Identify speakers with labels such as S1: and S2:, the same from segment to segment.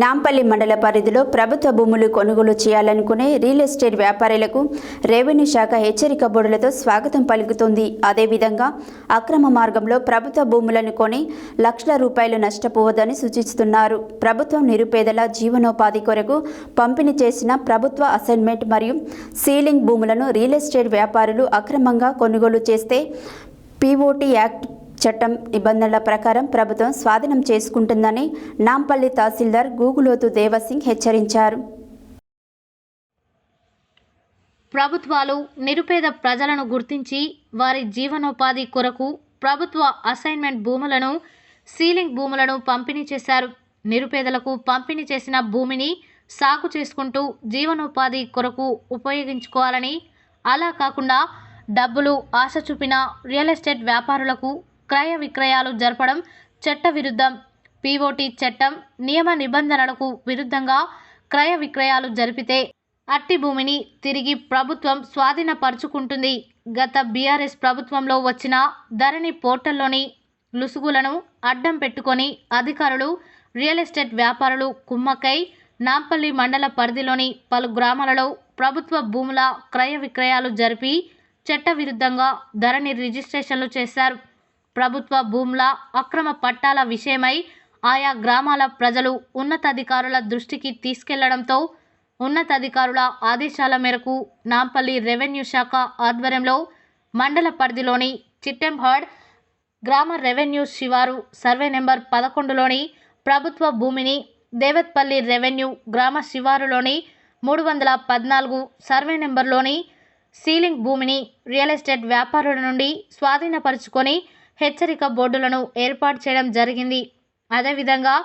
S1: నాంపల్లి మండల పరిధిలో ప్రభుత్వ భూములు కొనుగోలు చేయాలనుకునే రియల్ ఎస్టేట్ వ్యాపారులకు రెవెన్యూ శాఖ హెచ్చరిక బోర్డులతో స్వాగతం పలుకుతుంది. అదేవిధంగా అక్రమ మార్గంలో ప్రభుత్వ భూములను కొని లక్షల రూపాయలు నష్టపోవద్దని సూచిస్తున్నారు. ప్రభుత్వం నిరుపేదల జీవనోపాధి కొరకు పంపిణీ చేసిన ప్రభుత్వ అసైన్మెంట్ మరియు సీలింగ్ భూములను రియల్ ఎస్టేట్ వ్యాపారులు అక్రమంగా కొనుగోలు చేస్తే పీఓటీ యాక్ట్ చట్టం నిబంధనల ప్రకారం ప్రభుత్వం స్వాధీనం చేసుకుంటుందని నాంపల్లి తహసీల్దార్ గూగులోతు దేవసింగ్ హెచ్చరించారు.
S2: ప్రభుత్వాలు నిరుపేద ప్రజలను గుర్తించి వారి జీవనోపాధి కొరకు ప్రభుత్వ అసైన్మెంట్ భూములను సీలింగ్ భూములను పంపిణీ చేశారు. నిరుపేదలకు పంపిణీ చేసిన భూమిని సాగు చేసుకుంటూ జీవనోపాధి కొరకు ఉపయోగించుకోవాలని అలా కాకుండా డబ్బులు ఆశ చూపిన రియల్ ఎస్టేట్ వ్యాపారులకు క్రయ విక్రయాలు జరపడం చట్టవిరుద్ధం పీఓటీ చట్టం నియమ నిబంధనలకు విరుద్ధంగా క్రయ విక్రయాలు జరిపితే అట్టి భూమిని తిరిగి ప్రభుత్వం స్వాధీనపరుచుకుంటుంది. గత బీఆర్ఎస్ ప్రభుత్వంలో వచ్చిన ధరణి పోర్టల్లోని లుసుగులను అడ్డం పెట్టుకొని అధికారులు రియల్ ఎస్టేట్ వ్యాపారులు కుమ్మక్కై నాంపల్లి మండల పరిధిలోని పలు గ్రామాలలో ప్రభుత్వ భూముల క్రయ విక్రయాలు జరిపి చట్టవిరుద్ధంగా ధరణి రిజిస్ట్రేషన్లు చేశారు. ప్రభుత్వ భూముల అక్రమ పట్టాల విషయమై ఆయా గ్రామాల ప్రజలు ఉన్నతాధికారుల దృష్టికి తీసుకెళ్ళడంతో ఉన్నతాధికారుల ఆదేశాల మేరకు నాంపల్లి రెవెన్యూ శాఖ ఆధ్వర్యంలో మండల పరిధిలోని చిట్టెంహడ్ గ్రామ రెవెన్యూ శివారు సర్వే నెంబర్ పదకొండులోని ప్రభుత్వ భూమిని దేవత్పల్లి రెవెన్యూ గ్రామ శివారులోని మూడు వందల పద్నాలుగు సర్వే నెంబర్లోని సీలింగ్ భూమిని రియల్ ఎస్టేట్ వ్యాపారుల నుండి స్వాధీనపరుచుకొని హెచ్చరిక బోర్డులను ఏర్పాటు చేయడం జరిగింది. అదేవిధంగా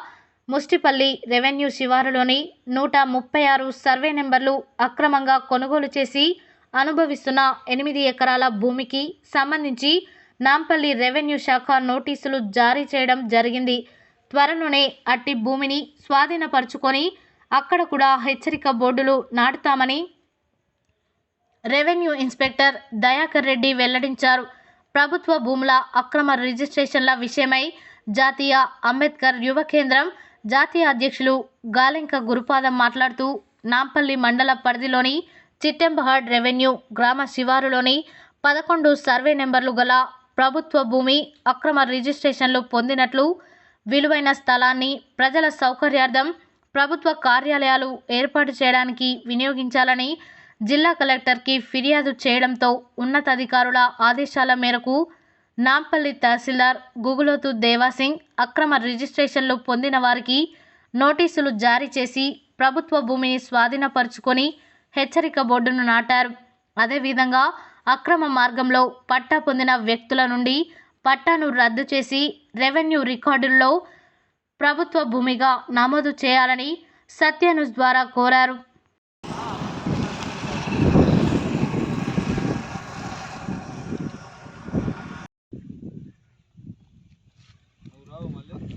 S2: ముష్టిపల్లి రెవెన్యూ శివారులోని నూట ముప్పై ఆరు సర్వే నెంబర్లు అక్రమంగా కొనుగోలు చేసి అనుభవిస్తున్న ఎనిమిది ఎకరాల భూమికి సంబంధించి నాంపల్లి రెవెన్యూ శాఖ నోటీసులు జారీ చేయడం జరిగింది. త్వరలోనే అట్టి భూమిని స్వాధీనపరుచుకొని అక్కడ కూడా హెచ్చరిక బోర్డులు నాటుతామని రెవెన్యూ ఇన్స్పెక్టర్ దయాకర్ రెడ్డి వెల్లడించారు. ప్రభుత్వ భూముల అక్రమ రిజిస్ట్రేషన్ల విషయమై జాతీయ అంబేద్కర్ యువ కేంద్రం జాతీయ అధ్యక్షులు గాలెంక గురుపాదం మాట్లాడుతూ నాంపల్లి మండల పరిధిలోని చిట్టెంబహాడ్ రెవెన్యూ గ్రామ శివారులోని పదకొండు సర్వే నెంబర్లు గల ప్రభుత్వ భూమి అక్రమ రిజిస్ట్రేషన్లు పొందినట్లు విలువైన స్థలాన్ని ప్రజల సౌకర్యార్థం ప్రభుత్వ కార్యాలయాలు ఏర్పాటు చేయడానికి వినియోగించాలని జిల్లా కలెక్టర్కి ఫిర్యాదు చేయడంతో ఉన్నతాధికారుల ఆదేశాల మేరకు నాంపల్లి తహసీల్దార్ గుగులోతు దేవాసింగ్ అక్రమ రిజిస్ట్రేషన్లు పొందిన వారికి నోటీసులు జారీ చేసి ప్రభుత్వ భూమిని స్వాధీనపరుచుకొని హెచ్చరిక బోర్డును నాటారు. అదేవిధంగా అక్రమ మార్గంలో పట్టా పొందిన వ్యక్తుల నుండి పట్టాను రద్దు చేసి రెవెన్యూ రికార్డుల్లో ప్రభుత్వ భూమిగా నమోదు చేయాలని సత్యనుజ్ ద్వారా కోరారు.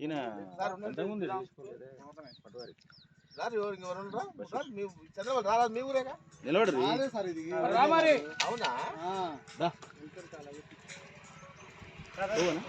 S3: ఈయన అంతకుముందు నిలబడరు
S4: అవునా?
S5: పోవనా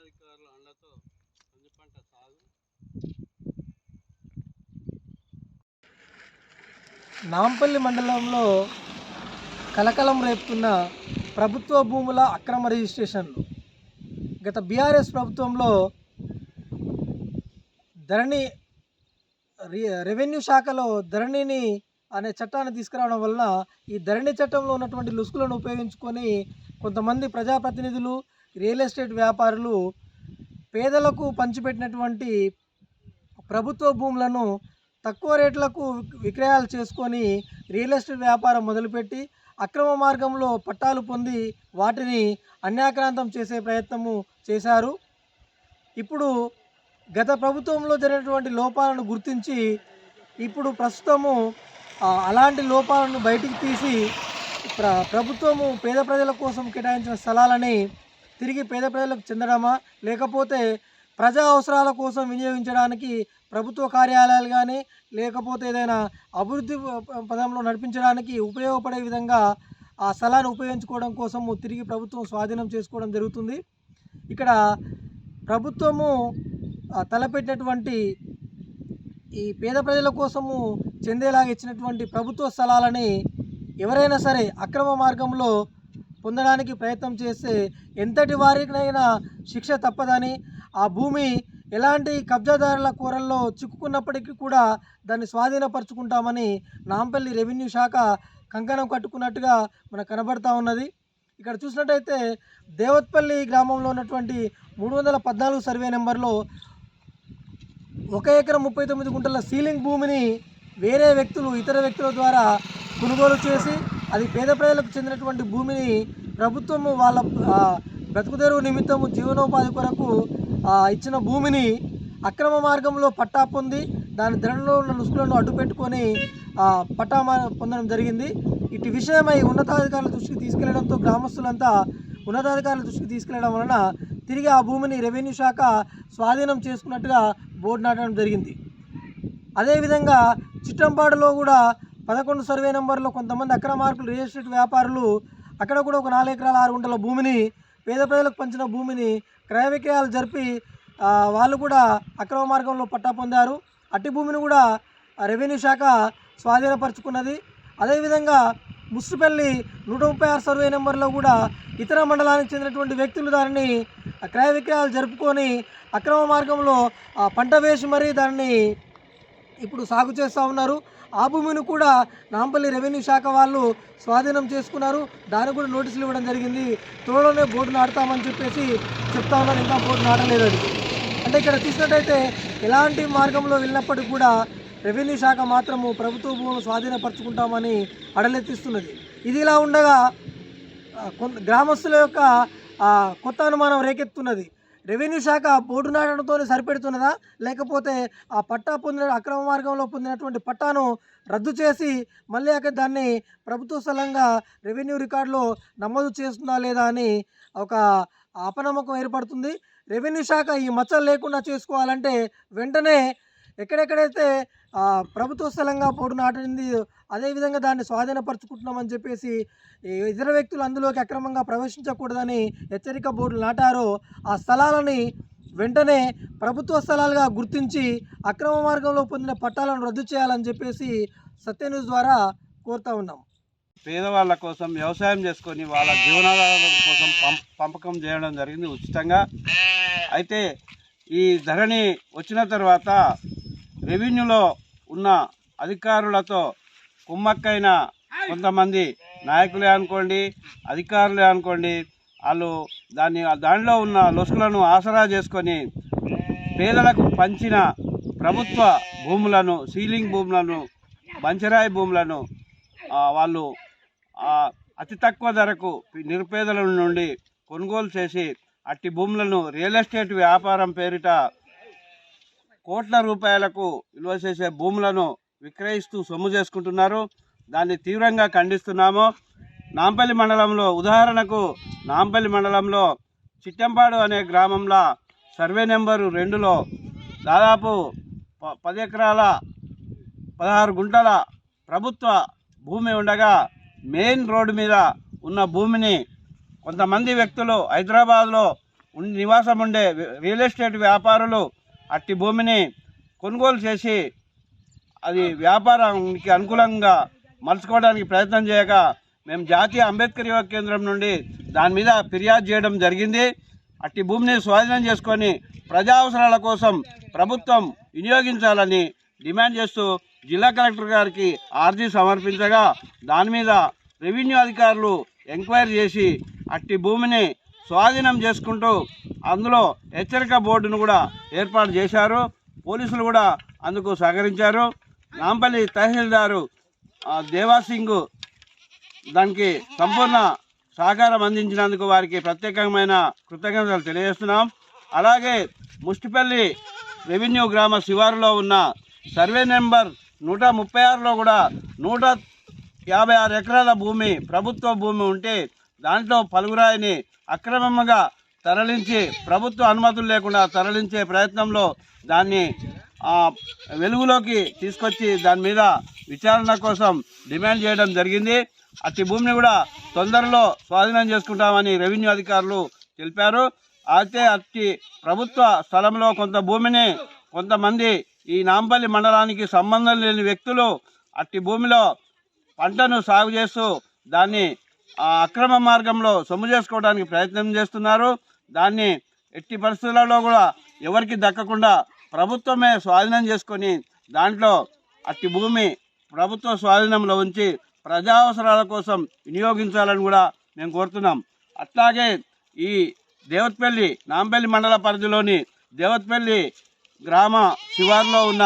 S5: అధికారుల అండతో కంది పంట సాగు
S6: నాంపల్లి మండలంలో కలకలం రేపుతున్న ప్రభుత్వ భూముల అక్రమ రిజిస్ట్రేషన్లు. గత బీఆర్ఎస్ ప్రభుత్వంలో ధరణి రి- రెవెన్యూ శాఖలో ధరణిని అనే చట్టాన్ని తీసుకురావడం వల్ల ఈ ధరణి చట్టంలో ఉన్నటువంటి లుసుకులను ఉపయోగించుకొని కొంతమంది ప్రజాప్రతినిధులు రియల్ ఎస్టేట్ వ్యాపారులు పేదలకు పంచిపెట్టినటువంటి ప్రభుత్వ భూములను తక్కువ రేట్లకు విక్రయాలు చేసుకొని రియల్ ఎస్టేట్ వ్యాపారం మొదలుపెట్టి అక్రమ మార్గంలో పట్టాలు పొంది వాటిని అన్యాక్రాంతం చేసే ప్రయత్నము చేశారు. ఇప్పుడు గత ప్రభుత్వంలో జరిగినటువంటి లోపాలను గుర్తించి ఇప్పుడు ప్రస్తుతము అలాంటి లోపాలను బయటికి తీసి ప్ర ప్రభుత్వము పేద ప్రజల కోసం కేటాయించిన స్థలాలని తిరిగి పేద ప్రజలకు చెందడమా? లేకపోతే ప్రజా అవసరాల కోసం వినియోగించడానికి ప్రభుత్వ కార్యాలయాలు కానీ లేకపోతే ఏదైనా అభివృద్ధి పదంలో నడిపించడానికి ఉపయోగపడే విధంగా ఆ స్థలాన్ని ఉపయోగించుకోవడం కోసము తిరిగి ప్రభుత్వం స్వాధీనం చేసుకోవడం జరుగుతుంది. ఇక్కడ ప్రభుత్వము తలపెట్టినటువంటి ఈ పేద ప్రజల కోసము చెందేలాగా ఇచ్చినటువంటి ప్రభుత్వ స్థలాలని ఎవరైనా సరే అక్రమ మార్గంలో పొందడానికి ప్రయత్నం చేస్తే ఎంతటి వారికైనా శిక్ష తప్పదని ఆ భూమి ఎలాంటి కబ్జాదారుల కూరల్లో చిక్కుకున్నప్పటికీ కూడా దాన్ని స్వాధీనపరుచుకుంటామని నాంపల్లి రెవెన్యూ శాఖ కంకణం కట్టుకున్నట్టుగా మనకు కనబడతా ఉన్నది. ఇక్కడ చూసినట్టయితే దేవత్పల్లి గ్రామంలో ఉన్నటువంటి మూడు వందల పద్నాలుగు సర్వే నెంబర్లో ఒక ఎకరం ముప్పై తొమ్మిది గుంటల సీలింగ్ భూమిని వేరే వ్యక్తులు ఇతర వ్యక్తుల ద్వారా కొనుగోలు చేసి అది పేద ప్రజలకు చెందినటువంటి భూమిని ప్రభుత్వము వాళ్ళ ఆ, బ్రతుకుదెరువు నిమిత్తము జీవనోపాధి కొరకు ఇచ్చిన భూమిని అక్రమ మార్గంలో పట్టా పొంది దాని ధరలో ఉన్న నుసులను అడ్డుపెట్టుకొని పెట్టుకొని పట్టా పొందడం జరిగింది. ఇటు విషయమై ఉన్నతాధికారుల దృష్టికి తీసుకెళ్ళడంతో గ్రామస్తులంతా ఉన్నతాధికారుల దృష్టికి తీసుకెళ్ళడం వలన తిరిగి ఆ భూమిని రెవెన్యూ శాఖ స్వాధీనం చేసుకున్నట్టుగా బోర్డు నాటడం జరిగింది. అదేవిధంగా చిట్టంపాడులో కూడా పదకొండు సర్వే నెంబర్లో కొంతమంది అక్రమ మార్కులు రియల్ ఎస్టేట్ వ్యాపారులు అక్కడ కూడా ఒక నాలుగు ఎకరాల ఆరు గుంటల భూమిని పేద ప్రజలకు పంచిన భూమిని క్రయ విక్రయాలు జరిపి వాళ్ళు కూడా అక్రమ మార్గంలో పట్టా పొందారు. అట్టి భూమిని కూడా రెవెన్యూ శాఖ స్వాధీనపరుచుకున్నది. అదేవిధంగా ముస్తుపల్లి నూట ముప్పై ఆరు సర్వే నెంబర్లో కూడా ఇతర మండలానికి చెందినటువంటి వ్యక్తులు దానిని క్రయ విక్రయాలు జరుపుకొని అక్రమ మార్గంలో ఆ, పంట వేసి మరీ దాన్ని ఇప్పుడు సాగు చేస్తూ ఉన్నారు. ఆ భూమిని కూడా నాంపల్లి రెవెన్యూ శాఖ వాళ్ళు స్వాధీనం చేసుకున్నారు. దానికి కూడా నోటీసులు ఇవ్వడం జరిగింది. త్వరలోనే బోర్డు నాటుతామని చెప్పేసి చెప్తా ఉన్నారు. ఇంకా బోర్డు నాటలేదు అది. అంటే ఇక్కడ చూసినట్టయితే ఎలాంటి మార్గంలో వెళ్ళినప్పటికీ కూడా రెవెన్యూ శాఖ మాత్రము ప్రభుత్వ భూములు స్వాధీనపరచుకుంటామని అడలెత్తిస్తున్నది. ఇది ఇలా ఉండగా కొంత గ్రామస్తుల యొక్క కొత్త అనుమానం రేకెత్తున్నది. రెవెన్యూ శాఖ బోర్డు నాటడంతో సరిపెడుతున్నదా? లేకపోతే ఆ పట్టా పొందిన అక్రమ మార్గంలో పొందినటువంటి పట్టాను రద్దు చేసి మళ్ళీ అక్కడ దాన్ని ప్రభుత్వ స్థలంగా రెవెన్యూ రికార్డులో నమోదు చేస్తుందా లేదా అని ఒక అపనమ్మకం ఏర్పడుతుంది. రెవెన్యూ శాఖ ఈ మచ్చలు లేకుండా చేసుకోవాలంటే వెంటనే ఎక్కడెక్కడైతే ప్రభుత్వ స్థలంగా పోటు నాటింది. అదేవిధంగా దాన్ని స్వాధీనపరచుకుంటున్నామని చెప్పేసి ఇతర వ్యక్తులు అందులోకి అక్రమంగా ప్రవేశించకూడదని హెచ్చరిక బోర్డులు నాటారో ఆ స్థలాలని వెంటనే ప్రభుత్వ స్థలాలుగా గుర్తించి అక్రమ మార్గంలో పొందిన పట్టాలను రద్దు చేయాలని చెప్పేసి సత్యన్యూస్ ద్వారా కోరుతా ఉన్నాం.
S5: పేదవాళ్ళ కోసం వ్యవసాయం చేసుకొని వాళ్ళ జీవనాధారం కోసం పంపకం చేయడం జరిగింది ఉచితంగా. అయితే ఈ ధరణి వచ్చిన తర్వాత రెవెన్యూలో ఉన్న అధికారులతో కుమ్మక్కైన కొంతమంది నాయకులే అనుకోండి అధికారులే అనుకోండి వాళ్ళు దాన్ని దానిలో ఉన్న లొసుకులను ఆసరా చేసుకొని పేదలకు పంచిన ప్రభుత్వ భూములను సీలింగ్ భూములను బంచరాయి భూములను వాళ్ళు అతి తక్కువ ధరకు నిరుపేదల నుండి కొనుగోలు చేసి అట్టి భూములను రియల్ ఎస్టేట్ వ్యాపారం పేరిట కోట్ల రూపాయలకు విలువ చేసే భూములను విక్రయిస్తూ సొమ్ము చేసుకుంటున్నారు. దాన్ని తీవ్రంగా ఖండిస్తున్నాము. నాంపల్లి మండలంలో ఉదాహరణకు నాంపల్లి మండలంలో చిట్టంపాడు అనే గ్రామంలో సర్వే నెంబరు రెండులో దాదాపు ప- పది ఎకరాల పదహారు గుంటల ప్రభుత్వ భూమి ఉండగా మెయిన్ రోడ్డు మీద ఉన్న భూమిని కొంతమంది వ్యక్తులు హైదరాబాద్లో ఉన్- నివాసం ఉండే రియల్ ఎస్టేట్ వ్యాపారులు అట్టి భూమిని కొనుగోలు చేసి అది వ్యాపారానికి అనుకూలంగా మలుచుకోవడానికి ప్రయత్నం చేయక మేము జాతీయ అంబేద్కర్ యువ కేంద్రం నుండి దాని మీద ఫిర్యాదు చేయడం జరిగింది. అట్టి భూమిని స్వాధీనం చేసుకొని ప్రజా అవసరాల కోసం ప్రభుత్వం వినియోగించాలని డిమాండ్ చేస్తూ జిల్లా కలెక్టర్ గారికి ఆర్జీ సమర్పించగా దాని మీద రెవెన్యూ అధికారులు ఎంక్వైరీ చేసి అట్టి భూమిని స్వాధీనం చేసుకుంటూ అందులో హెచ్చరిక బోర్డును కూడా ఏర్పాటు చేశారు. పోలీసులు కూడా అందుకు సహకరించారు. నాంపల్లి తహసీల్దారు దేవాసింగ్ దానికి సంపూర్ణ సహకారం అందించినందుకు వారికి ప్రత్యేకమైన కృతజ్ఞతలు తెలియజేస్తున్నాం. అలాగే ముష్టిపల్లి రెవెన్యూ గ్రామ శివారులో ఉన్న సర్వే నెంబర్ నూట ముప్పై ఆరులో కూడా నూట యాభై ఆరు ఎకరాల భూమి ప్రభుత్వ భూమి ఉంటే దాంట్లో పలువురాయిని అక్రమంగా తరలించి ప్రభుత్వ అనుమతులు లేకుండా తరలించే ప్రయత్నంలో దాన్ని వెలుగులోకి తీసుకొచ్చి దాని మీద విచారణ కోసం డిమాండ్ చేయడం జరిగింది. అట్టి భూమిని కూడా తొందరలో స్వాధీనం చేసుకుంటామని రెవెన్యూ అధికారులు తెలిపారు. అయితే అట్టి ప్రభుత్వ స్థలంలో కొంత భూమిని కొంతమంది ఈ నాంపల్లి మండలానికి సంబంధం లేని వ్యక్తులు అట్టి భూమిలో పంటను సాగు చేస్తూ దాన్ని అక్రమ మార్గంలో సొమ్ము చేసుకోవడానికి ప్రయత్నం చేస్తున్నారు. దాన్ని ఎట్టి పరిస్థితులలో కూడా ఎవరికి దక్కకుండా ప్రభుత్వమే స్వాధీనం చేసుకొని దాంట్లో అట్టి భూమి ప్రభుత్వ స్వాధీనంలో ఉంచి ప్రజా అవసరాల కోసం వినియోగించాలని కూడా మేము కోరుతున్నాం. అట్లాగే ఈ దేవత్పల్లి నాంపల్లి మండల పరిధిలోని దేవత్పల్లి గ్రామ శివారులో ఉన్న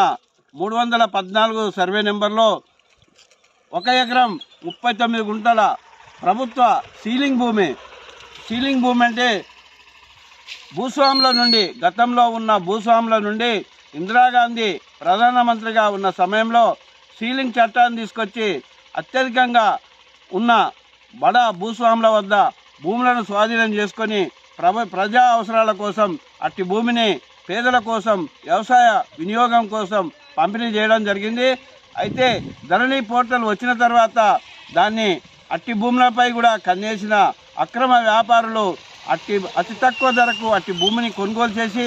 S5: మూడు వందల పద్నాలుగు సర్వే నెంబర్లో ఒక ఎకరం ముప్పై తొమ్మిది గుంటల ప్రభుత్వ సీలింగ్ భూమి. సీలింగ్ భూమి అంటే భూస్వాముల నుండి గతంలో ఉన్న భూస్వాముల నుండి ఇందిరాగాంధీ ప్రధానమంత్రిగా ఉన్న సమయంలో సీలింగ్ చట్టాన్ని తీసుకొచ్చి అత్యధికంగా ఉన్న బడా భూస్వాముల వద్ద భూములను స్వాధీనం చేసుకొని ప్రభ ప్రజా అవసరాల కోసం అట్టి భూమిని పేదల కోసం వ్యవసాయ వినియోగం కోసం పంపిణీ చేయడం జరిగింది. అయితే ధరణి పోర్టల్ వచ్చిన తర్వాత దాన్ని అట్టి భూములపై కూడా కన్నేసిన అక్రమ వ్యాపారులు అట్టి అతి తక్కువ ధరకు అట్టి భూమిని కొనుగోలు చేసి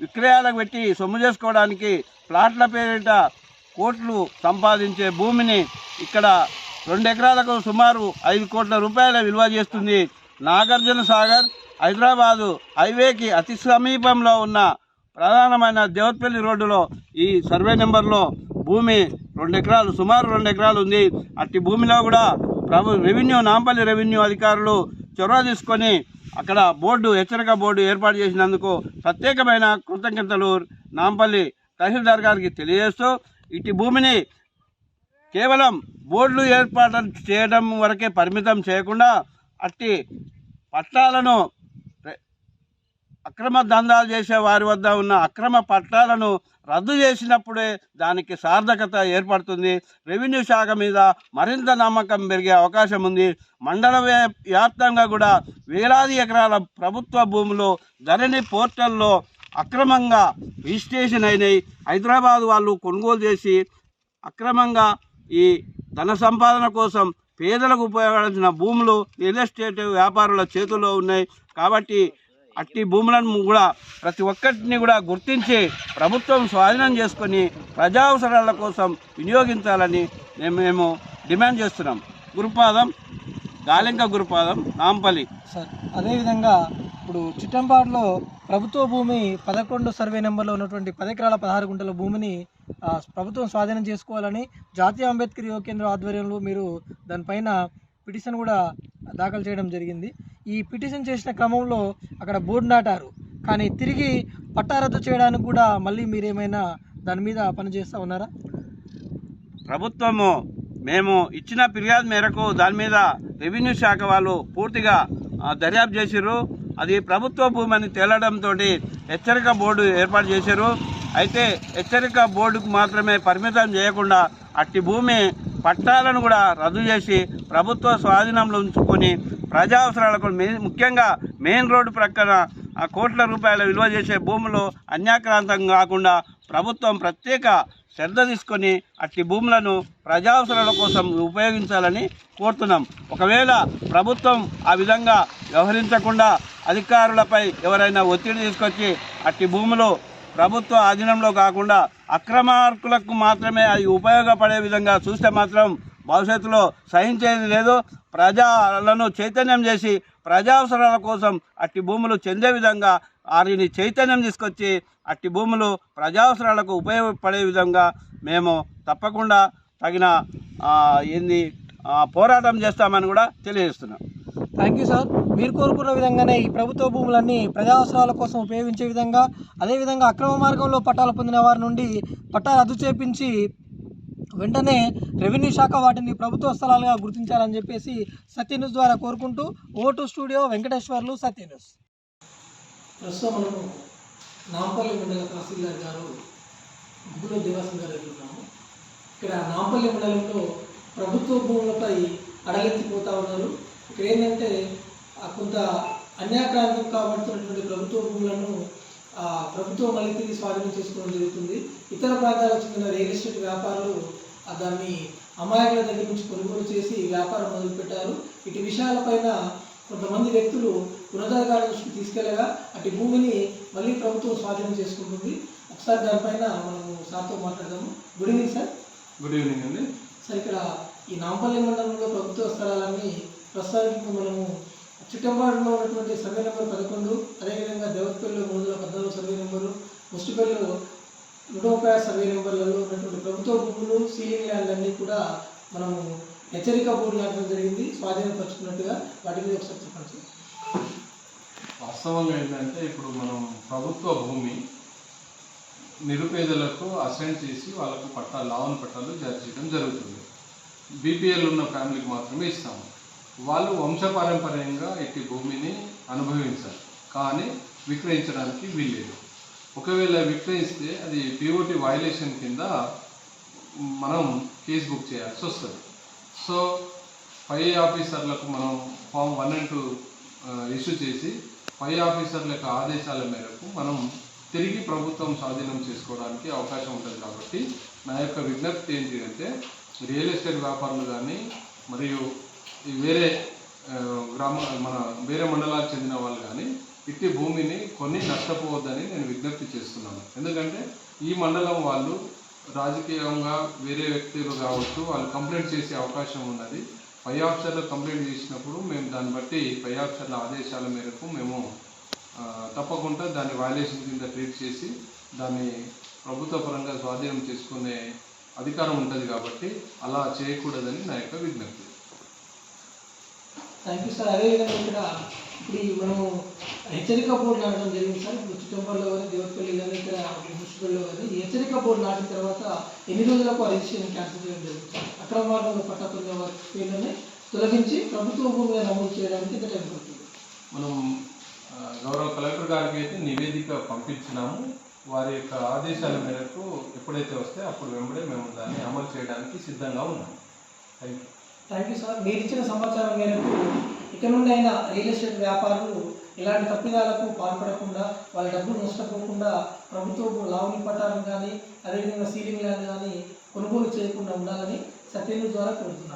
S5: విక్రయాలకు పెట్టి సొమ్ము చేసుకోవడానికి ప్లాట్ల పేరిట కోట్లు సంపాదించే భూమిని ఇక్కడ రెండు ఎకరాలకు సుమారు ఐదు కోట్ల రూపాయల విలువ చేస్తుంది నాగార్జున సాగర్ హైదరాబాదు హైవేకి అతి సమీపంలో ఉన్న ప్రధానమైన దేవత్పల్లి రోడ్డులో ఈ సర్వే నెంబర్లో భూమి రెండు ఎకరాలు సుమారు రెండు ఎకరాలు ఉంది. అట్టి భూమిలో కూడా ప్రభు రెవెన్యూ నాంపల్లి రెవెన్యూ అధికారులు చొరవ తీసుకొని అక్కడ బోర్డు హెచ్చరిక బోర్డు ఏర్పాటు చేసినందుకు ప్రత్యేకమైన కృతజ్ఞతలు నాంపల్లి తహసీల్దార్ గారికి తెలియజేస్తూ ఇటు భూమిని కేవలం బోర్డులు ఏర్పాటు చేయడం వరకే పరిమితం చేయకుండా అట్టి పట్టాలను అక్రమ దందాలు చేసే వారి వద్ద ఉన్న అక్రమ పట్టాలను రద్దు చేసినప్పుడే దానికి సార్థకత ఏర్పడుతుంది. రెవెన్యూ శాఖ మీద మరింత నమ్మకం పెరిగే అవకాశం ఉంది. మండల వ్యాప్తంగా కూడా వేలాది ఎకరాల ప్రభుత్వ భూములు ధరణి పోర్టల్లో అక్రమంగా రిజిస్ట్రేషన్ అయినాయి. హైదరాబాద్ వాళ్ళు కొనుగోలు చేసి అక్రమంగా ఈ ధన సంపాదన కోసం పేదలకు ఉపయోగించిన భూములు రియల్ ఎస్టేట్ వ్యాపారుల చేతుల్లో ఉన్నాయి. కాబట్టి అట్టి భూములను కూడా ప్రతి ఒక్కటిని కూడా గుర్తించి ప్రభుత్వం స్వాధీనం చేసుకొని ప్రజా అవసరాల కోసం వినియోగించాలని మేము మేము డిమాండ్ చేస్తున్నాం. గురుపాదం గాలింక గురుపాదం నాంపల్లి.
S6: సార్ అదేవిధంగా ఇప్పుడు చిట్టంపాడులో ప్రభుత్వ భూమి పదకొండు సర్వే నెంబర్లో ఉన్నటువంటి పది ఎకరాల పదహారు గుంటల భూమిని ప్రభుత్వం స్వాధీనం చేసుకోవాలని జాతీయ అంబేద్కర్ యువ కేంద్రం ఆధ్వర్యంలో మీరు దానిపైన పిటిషన్ కూడా దాఖలు చేయడం జరిగింది. ఈ పిటిషన్ చేసిన క్రమంలో అక్కడ బోర్డు నాటారు. కానీ తిరిగి పట్టా రద్దు చేయడానికి కూడా మళ్ళీ మీరేమైనా దాని మీద పనిచేస్తూ ఉన్నారా?
S5: ప్రభుత్వము మేము ఇచ్చిన ఫిర్యాదు మేరకు దాని మీద రెవెన్యూ శాఖ వాళ్ళు పూర్తిగా దర్యాప్తు చేసిర్రు. అది ప్రభుత్వ భూమి అని తేలడంతో హెచ్చరిక బోర్డు ఏర్పాటు చేశారు అయితే హెచ్చరిక బోర్డుకు మాత్రమే పరిమితం చేయకుండా అట్టి భూమి పట్టాలను కూడా రద్దు చేసి ప్రభుత్వ స్వాధీనంలో ఉంచుకొని ప్రజా అవసరాలకు మెయిన్ ముఖ్యంగా మెయిన్ రోడ్డు ప్రక్కన ఆ కోట్ల రూపాయల విలువ చేసే భూములు అన్యాక్రాంతం కాకుండా ప్రభుత్వం ప్రత్యేక శ్రద్ధ తీసుకొని అట్టి భూములను ప్రజావసరాల కోసం ఉపయోగించాలని కోరుతున్నాం. ఒకవేళ ప్రభుత్వం ఆ విధంగా వ్యవహరించకుండా అధికారులపై ఎవరైనా ఒత్తిడి తీసుకొచ్చి అట్టి భూములు ప్రభుత్వ ఆధీనంలో కాకుండా అక్రమార్కులకు మాత్రమే అవి ఉపయోగపడే విధంగా చూస్తే మాత్రం భవిష్యత్తులో సహించేది లేదు. ప్రజలను చైతన్యం చేసి ప్రజావసరాల కోసం అట్టి భూములు చెందే విధంగా వారిని చైతన్యం తీసుకొచ్చి అట్టి భూములు ప్రజావసరాలకు ఉపయోగపడే విధంగా మేము తప్పకుండా తగిన ఎన్ని ఏంది పోరాటం చేస్తామని కూడా తెలియజేస్తున్నాం.
S6: థ్యాంక్ యూ సార్ మీరు కోరుకున్న విధంగానే ఈ ప్రభుత్వ భూములన్నీ ప్రజా అవసరాల కోసం ఉపయోగించే విధంగా అదేవిధంగా అక్రమ మార్గంలో పట్టాలు పొందిన వారి నుండి పట్టాలు రద్దు చేపించి వెంటనే రెవెన్యూ శాఖ వాటిని ప్రభుత్వ స్థలాలుగా గుర్తించాలని చెప్పేసి సత్య న్యూస్ ద్వారా కోరుకుంటూ ఓటు స్టూడియో వెంకటేశ్వర్లు సత్య న్యూస్. ప్రస్తుతం మనము నాంపల్లి మండల తహసీల్దార్ గారు గుబ్బుల దేవాసం గారు ఇక్కడ నాంపల్లి మండలంలో ప్రభుత్వ భూములపై అడగెత్తిపోతూ ఉన్నారు. ఇక్కడ ఏంటంటే కొంత అన్యాక్రాంతం కాబడుతున్నటువంటి ప్రభుత్వ భూములను ప్రభుత్వం మళ్ళీ తిరిగి స్వాధీనం చేసుకోవడం జరుగుతుంది. ఇతర ప్రాంతాలకు చెందిన రియల్ ఎస్టేట్ వ్యాపారులు దాన్ని అమాయకుల దగ్గర నుంచి కొనుగోలు చేసి వ్యాపారం మొదలుపెట్టారు. ఇటు విషయాలపైన కొంతమంది వ్యక్తులు ఉన్నతాధికారుల దృష్టికి తీసుకెళ్ళగా అటు భూమిని మళ్ళీ ప్రభుత్వం స్వాధీనం చేసుకుంటుంది. ఒకసారి దానిపైన మనము సార్తో మాట్లాడదాము. Good evening sir
S3: good evening అండి.
S6: సార్ ఇక్కడ ఈ నాంపల్లి మండలంలో ప్రభుత్వ స్థలాలన్నీ ప్రస్తుతానికి మనము చిట్టంబాడులో ఉన్నటువంటి సర్వే నెంబర్ పదకొండు అదేవిధంగా దేవతపల్లిలో మూడు వందల పద్నాలుగు సర్వే నెంబరు ముష్టిపల్లిలో నూట సర్వే నెంబర్లలో ఉన్నటువంటి ప్రభుత్వ భూములు సీలింగ్ ల్యాండ్లన్నీ కూడా మనము హెచ్చరిక బోర్డు లాంటి జరిగింది. స్వాధీనపరుచుకున్నట్టుగా వాటి మీద ఒకసారి చెప్పండి
S7: వాస్తవంగా ఏంటంటే ఇప్పుడు మనం ప్రభుత్వ భూమి నిరుపేదలకు అసైన్ చేసి వాళ్ళకు పట్టాలు లావన్ పట్టాలు జారీ చేయడం జరుగుతుంది. బీపీఎల్ ఉన్న ఫ్యామిలీకి మాత్రమే ఇస్తాము వాళ్ళు వంశపారంపర్యంగా ఇట్టి భూమిని అనుభవించారు కానీ విక్రయించడానికి వీల్లేదు. ఒకవేళ విక్రయిస్తే అది పిఓటి వయలేషన్ కింద మనం కేసు బుక్ చేయాల్సి వస్తుంది. సో పై ఆఫీసర్లకు మనం form one and two issue చేసి పై ఆఫీసర్ల యొక్క ఆదేశాల మేరకు మనం తిరిగి ప్రభుత్వం స్వాధీనం చేసుకోవడానికి అవకాశం ఉంటుంది కాబట్టి నా యొక్క విజ్ఞప్తి ఏంటి అంటే రియల్ ఎస్టేట్ వ్యాపారులు కానీ మరియు వేరే uh, గ్రామ మన వేరే మండలాలకు చెందిన వాళ్ళు కానీ ఇట్టి భూమిని కొని నష్టపోవద్దని నేను విజ్ఞప్తి చేస్తున్నాను. ఎందుకంటే ఈ మండలం వాళ్ళు రాజకీయంగా వేరే వ్యక్తులు కావచ్చు వాళ్ళు కంప్లైంట్ చేసే అవకాశం ఉన్నది. పై ఆఫీసర్లు కంప్లైంట్ చేసినప్పుడు మేము దాన్ని బట్టి పై ఆఫీసర్ల ఆదేశాల మేరకు మేము తప్పకుండా దాన్ని వైలేషన్ కింద ట్రీట్ చేసి దాన్ని ప్రభుత్వ పరంగా స్వాధీనం చేసుకునే అధికారం ఉంటుంది కాబట్టి అలా చేయకూడదని నా యొక్క విజ్ఞప్తి.
S6: థ్యాంక్ యూ సార్ అదేవిధంగా ఇక్కడ ఇప్పుడు ఈ మనము హెచ్చరిక బోర్డు నాటడం జరిగింది సార్. ఇప్పుడు చిట్టంపల్లిలో కానీ దేవతపల్లి కానీ ఇక్కడ మున్సిపల్లో కానీ ఈ హెచ్చరిక బోర్డు నాటిన తర్వాత ఎన్ని రోజులకు ఆ రిజిస్ట్రేషన్ క్యాన్సిల్ చేయడం జరుగుతుంది అక్రమ మార్గంలో పట్టా పొందిన వారి పేర్లని తొలగించి ప్రభుత్వ మీద నమోదు చేయడానికి ఎంత టైం పడుతుంది?
S7: మనం గౌరవ కలెక్టర్ గారికి అయితే నివేదిక పంపించినాము. వారి యొక్క ఆదేశాల మేరకు ఎప్పుడైతే వస్తే అప్పుడు వెంబడే మేము దాన్ని అమలు చేయడానికి సిద్ధంగా ఉన్నాము thank you
S6: thank you sir మీరు ఇచ్చిన సమాచారం మేరకు ఇక నుండైనా రియల్ ఎస్టేట్ వ్యాపారులు ఇలాంటి తప్పిదాలకు పాల్పడకుండా వాళ్ళ డబ్బులు నష్టపోకుండా ప్రభుత్వం లావణి పట్టాలను కానీ అదేవిధంగా సీలింగ్ ల్యాండ్ కానీ కొనుగోలు చేయకుండా ఉండాలని సత్యన్యూస్ ద్వారా కోరుతున్నాను